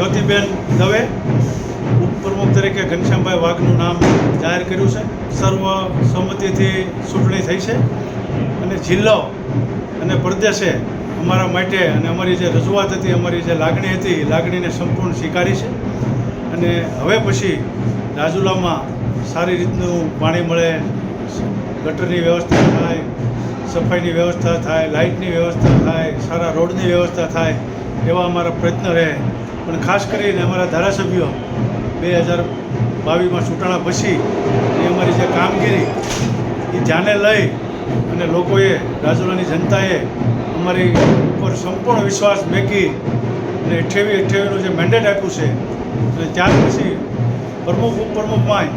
જ્યોતિબેન દવે ઉપપ્રમુખ તરીકે ઘનશ્યામભાઈ વાઘનું નામ જાહેર કર્યું છે. સર્વ સંમતિથી ચૂંટણી થઈ છે. અને જિલ્લો અને પ્રદેશે અમારા માટે અને અમારી જે રજૂઆત હતી, અમારી જે લાગણી હતી લાગણીને સંપૂર્ણ સ્વીકારી છે. અને હવે પછી રાજુલામાં સારી રીતનું પાણી મળે, ગટરની વ્યવસ્થા થાય, સફાઈની વ્યવસ્થા થાય લાઇટની વ્યવસ્થા થાય, સારા રોડની વ્યવસ્થા થાય એવા અમારા પ્રયત્ન રહે. પણ ખાસ કરીને અમારા ધારાસભ્યો બે હજાર બાવીસમાં ચૂંટણા પછી એ અમારી જે કામગીરી, એ ધ્યાને લઈ અને લોકોએ, રાજુલાની જનતાએ અમારી ઉપર સંપૂર્ણ વિશ્વાસ મેકી અને અઠ્યાવીસ અઠ્યાવીસનું જે મેન્ડેટ આપ્યું છે, અને ત્યાર પછી પ્રમુખ ઉપપ્રમુખમાંય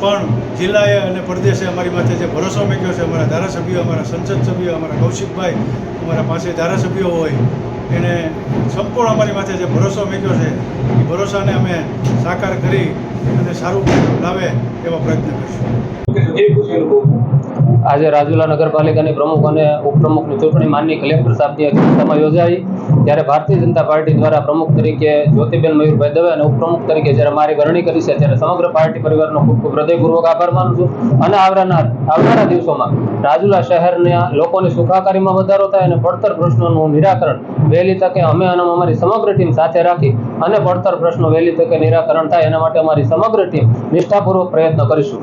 પણ જિલ્લાએ અને પ્રદેશે અમારી માથે જે ભરોસો મૂક્યો છે, અમારા ધારાસભ્યો, અમારા સંસદ સભ્યો, અમારા કૌશિકભાઈ, અમારા પાસે ધારાસભ્યો હોય એણે સંપૂર્ણ અમારી માથે જે ભરોસો મૂક્યો છે, એ ભરોસાને અમે સાકાર કરી અને સારું લાવે એવા પ્રયત્ન કરીશું. આજે રાજુલા નગરપાલિકાની પ્રમુખ અને ઉપપ્રમુખની ચૂંટણી માનની કલેક્ટર સાહેબની અધ્યક્ષતામાં યોજાઈ. ત્યારે ભારતીય જનતા પાર્ટી દ્વારા પ્રમુખ તરીકે જ્યોતિબેન મયુરભાઈ દવે અને ઉપપ્રમુખ તરીકે જ્યારે મારી વરણી કરી છે ત્યારે સમગ્ર પાર્ટી પરિવારનો ખૂબ ખૂબ હૃદયપૂર્વક આભાર માનું છું. અને આવનાર આવનારા દિવસોમાં રાજુલા શહેરના લોકોની સુખાકારીમાં વધારો થાય અને પડતર પ્રશ્નોનું નિરાકરણ વહેલી તકે અમે અને અમારી સમગ્ર ટીમ સાથે રાખી અને પડતર પ્રશ્નો વહેલી તકે નિરાકરણ થાય એના માટે અમારી સમગ્ર ટીમ નિષ્ઠાપૂર્વક પ્રયત્ન કરીશું.